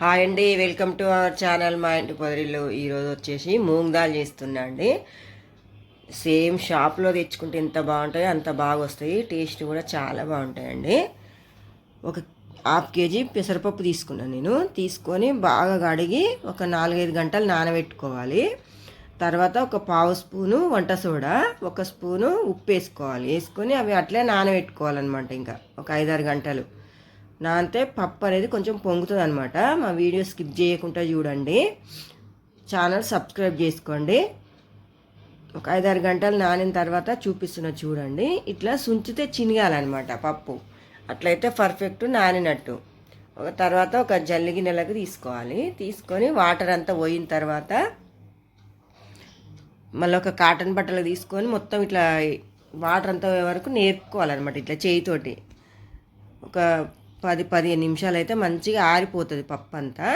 Hi అండి welcome to our channel మా ఇంటి పొదరిలో ఈరోజు వచ్చేసి మూంగ్ దాల్ చేస్తున్నా అండి. సేమ్ షాప్లో తెచ్చుకుంటే ఎంత బాగుంటాయి అంత బాగా వస్తాయి టేస్ట్ కూడా చాలా బాగుంటాయండి. ఒక హాఫ్ కేజీ పెసరపప్పు తీసుకున్నాను నేను. తీసుకొని బాగా కడిగి ఒక నాలుగైదు గంటలు నానబెట్టుకోవాలి. తర్వాత ఒక పావు స్పూను వంట సోడా ఒక స్పూను ఉప్పు వేసుకోవాలి. వేసుకొని అవి అట్లే నానబెట్టుకోవాలన్నమాట ఇంకా. ఒక ఐదారు గంటలు. నానితే పప్పు అనేది కొంచెం పొంగుతుంది అనమాట మా వీడియో స్కిప్ చేయకుండా చూడండి. ఛానల్ సబ్స్క్రైబ్ చేసుకోండి. ఒక ఐదారు గంటలు నానిన తర్వాత చూపిస్తున్న చూడండి. ఇట్లా సుంచితే చినిగాలన్నమాట పప్పు. అట్లయితే పర్ఫెక్ట్ నానినట్టు. ఒక తర్వాత ఒక జల్లి గిన్నెలకు తీసుకోవాలి. తీసుకొని వాటర్ అంతా పోయిన తర్వాత మళ్ళీ ఒక కాటన్ బట్టలు తీసుకొని మొత్తం ఇట్లా వాటర్ అంతా వరకు నేర్పుకోవాలన్నమాట ఇట్లా చేయితోటి. ఒక పది పదిహేను నిమిషాలు అయితే మంచిగా ఆరిపోతుంది పప్పు అంతా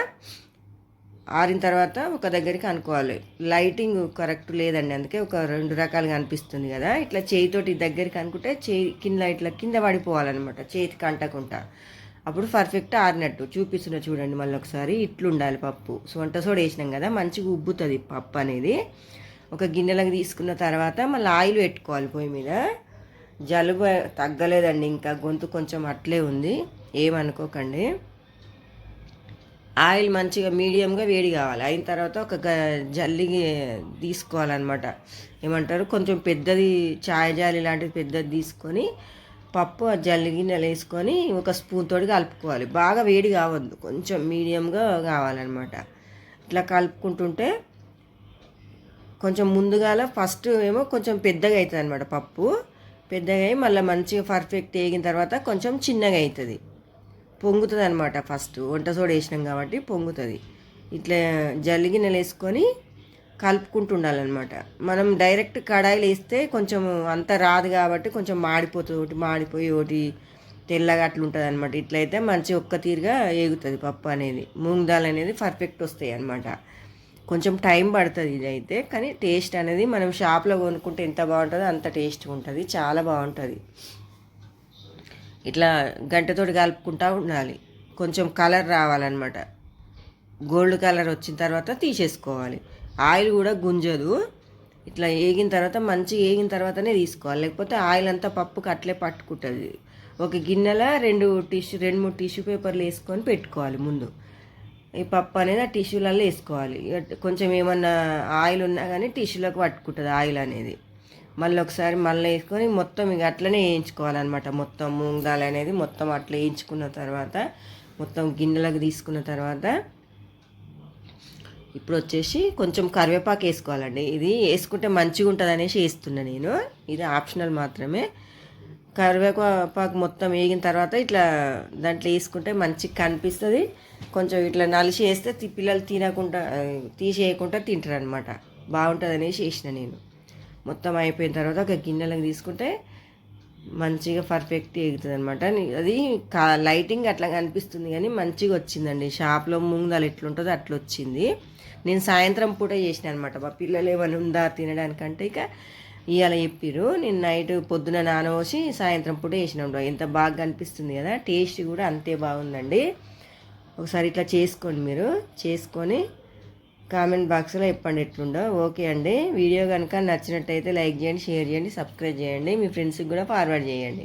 ఆరిన తర్వాత ఒక దగ్గరికి అనుకోవాలి. లైటింగ్ కరెక్ట్ లేదండి అందుకే ఒక రెండు రకాలుగా అనిపిస్తుంది కదా. ఇట్లా చేయితోటి దగ్గరికి అనుకుంటే చేయి కింద ఇట్లా కింద పడిపోవాలన్నమాట చేతికి అంటకుండా. అప్పుడు పర్ఫెక్ట్ ఆరినట్టు. చూపిస్తున్న చూడండి మళ్ళీ ఒకసారి. ఇట్లు ఉండాలి పప్పు. సొంట సోడ వేసినాం కదా మంచిగా ఉబ్బుతుంది పప్పు అనేది. ఒక గిన్నెలకు తీసుకున్న తర్వాత మళ్ళీ ఆయిల్ పెట్టుకోవాలి పొయ్యి మీద. జలుబు తగ్గలేదండి ఇంకా గొంతు కొంచెం అట్లే ఉంది. ఏమనుకోకండి. ఆయిల్ మంచిగా మీడియంగా వేడి కావాలి. అయిన తర్వాత ఒక జల్లి తీసుకోవాలన్నమాట. ఏమంటారు? కొంచెం పెద్దది చాయ్ జాలి లాంటిది పెద్దది తీసుకొని పప్పు ఆ జల్లి గిన్నెలు వేసుకొని ఒక స్పూన్ తోటి కలుపుకోవాలి. బాగా వేడి కావద్దు. కొంచెం మీడియంగా కావాలన్నమాట. ఇట్లా కలుపుకుంటుంటే కొంచెం ముందుగాల ఫస్ట్ ఏమో కొంచెం పెద్దగా అవుతుంది అనమాట పప్పు. పెద్దగా అయి మళ్ళీ మంచిగా పర్ఫెక్ట్ వేగిన తర్వాత కొంచెం చిన్నగా అవుతుంది పొంగుతుంది అనమాట ఫస్ట్. వంట సోడ వేసినాం కాబట్టి పొంగుతుంది. ఇట్లా జల్లిగిన్నెలు వేసుకొని కలుపుకుంటూ ఉండాలన్నమాట. మనం డైరెక్ట్ కడాయిలు వేస్తే కొంచెం అంత రాదు కాబట్టి కొంచెం మాడిపోతుంది ఒకటి మాడిపోయి ఒకటి తెల్లగా అట్లా ఉంటుంది అనమాట ఇట్లయితే మంచి ఒక్క తీరుగా ఏగుతుంది పప్పు అనేది. మూంగ్ దాల్ అనేది పర్ఫెక్ట్ వస్తాయి అనమాట కొంచెం టైం పడుతుంది ఇది అయితే కానీ టేస్ట్ అనేది మనం షాప్లో కొనుక్కుంటే ఎంత బాగుంటుందో అంత టేస్ట్ ఉంటుంది. చాలా బాగుంటుంది. ఇట్లా గంటతోటి కలుపుకుంటూ ఉండాలి. కొంచెం కలర్ రావాలన్నమాట. గోల్డ్ కలర్ వచ్చిన తర్వాత తీసేసుకోవాలి. ఆయిల్ కూడా గుంజదు. ఇట్లా వేగిన తర్వాత మంచిగా వేగిన తర్వాతనే తీసుకోవాలి. లేకపోతే ఆయిల్ అంతా పప్పుకి అట్లే పట్టుకుంటుంది. ఒక గిన్నెలో రెండు టిష్యూ రెండు మూడు టిష్యూ పేపర్లు వేసుకొని పెట్టుకోవాలి ముందు. ఈ పప్పు అనేది ఆ టిష్యూలలో వేసుకోవాలి. కొంచెం ఏమన్నా ఆయిల్ ఉన్నా కానీ టిష్యూలోకి పట్టుకుంటుంది ఆయిల్ అనేది. మళ్ళీ ఒకసారి మళ్ళీ వేసుకొని మొత్తం ఇక అట్లనే వేయించుకోవాలన్నమాట. మొత్తం మూంగ్ దాల్ అనేది మొత్తం అట్లా వేయించుకున్న తర్వాత మొత్తం గిన్నెలకు తీసుకున్న తర్వాత ఇప్పుడు వచ్చేసి కొంచెం కరివేపాకు వేసుకోవాలండి. ఇది వేసుకుంటే మంచిగా ఉంటుంది అనేసి వేస్తున్నా నేను. ఇది ఆప్షనల్ మాత్రమే. కరివేపాకు మొత్తం వేగిన తర్వాత ఇట్లా దాంట్లో వేసుకుంటే మంచిగా కనిపిస్తుంది. కొంచెం ఇట్లా నలిసి వేస్తే పిల్లలు తినకుండా తీసేయకుండా తింటారు అనమాట బాగుంటుంది అనేసి వేసిన నేను. మొత్తం అయిపోయిన తర్వాత ఒక గిన్నెలకు తీసుకుంటే మంచిగా పర్ఫెక్ట్ ఎగుతుంది అనమాట అది కా లైటింగ్ అట్లా కనిపిస్తుంది కానీ మంచిగా వచ్చిందండి. షాప్లో ముందలు ఎట్లుంటుందో అట్లా వచ్చింది నేను సాయంత్రం పూట చేసిన అనమాట మా పిల్లలు ఏమైనా ఉందా తినడానికంటే ఇక ఇవాళ చెప్పిర్రు. నేను నైట్ పొద్దున నానవోసి సాయంత్రం పూట వేసినాం ఎంత బాగా కనిపిస్తుంది కదా టేస్ట్ కూడా అంతే బాగుందండి. ఒకసారి ఇట్లా చేసుకోండి మీరు. చేసుకొని కామెంట్ బాక్స్లో ఇప్పండి ఎట్లుండో ఓకే అండి. వీడియో కనుక నచ్చినట్టయితే లైక్ చేయండి షేర్ చేయండి సబ్స్క్రైబ్ చేయండి. మీ ఫ్రెండ్స్కి కూడా ఫార్వర్డ్ చేయండి.